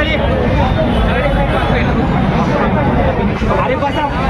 खाली. अरे बसा.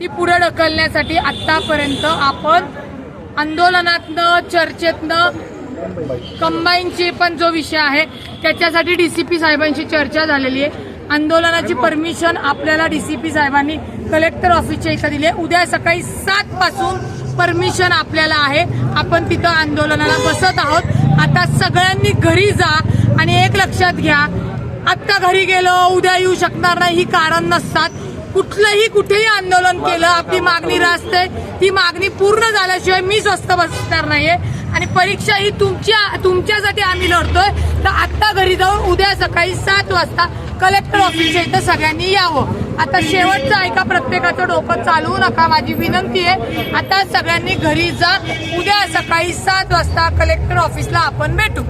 ती पुढे ढकलण्यासाठी आतापर्यंत आपण आंदोलनातनं चर्चेतनं कंबाईनचे पण जो विषय आहे त्याच्यासाठी डीसीपी साहेबांशी चर्चा झालेली आहे. आंदोलनाची परमिशन आपल्याला डीसीपी साहेबांनी कलेक्टर ऑफिसच्या इथं दिली आहे. उद्या सकाळी सात पासून परमिशन आपल्याला आहे. आपण तिथं आंदोलनाला बसत आहोत. आता सगळ्यांनी घरी जा आणि एक लक्षात घ्या. आत्ता घरी गेलो उद्या येऊ शकणार नाही ही कारण नसतात. कुठलंही कुठेही आंदोलन केलं आपली मागणी रासते ती मागणी पूर्ण झाल्याशिवाय मी स्वस्त बसणार नाहीये. आणि परीक्षा ही तुमच्या तुमच्यासाठी आम्ही लढतोय. तर आत्ता घरी जाऊन उद्या सकाळी सात वाजता कलेक्टर ऑफिसच्या इथं सगळ्यांनी यावं. आता शेवटचं ऐका प्रत्येकाचं डोकं चालवू नका माझी विनंती आहे. आता सगळ्यांनी घरी जा. उद्या सकाळी सात वाजता कलेक्टर ऑफिसला आपण भेटू.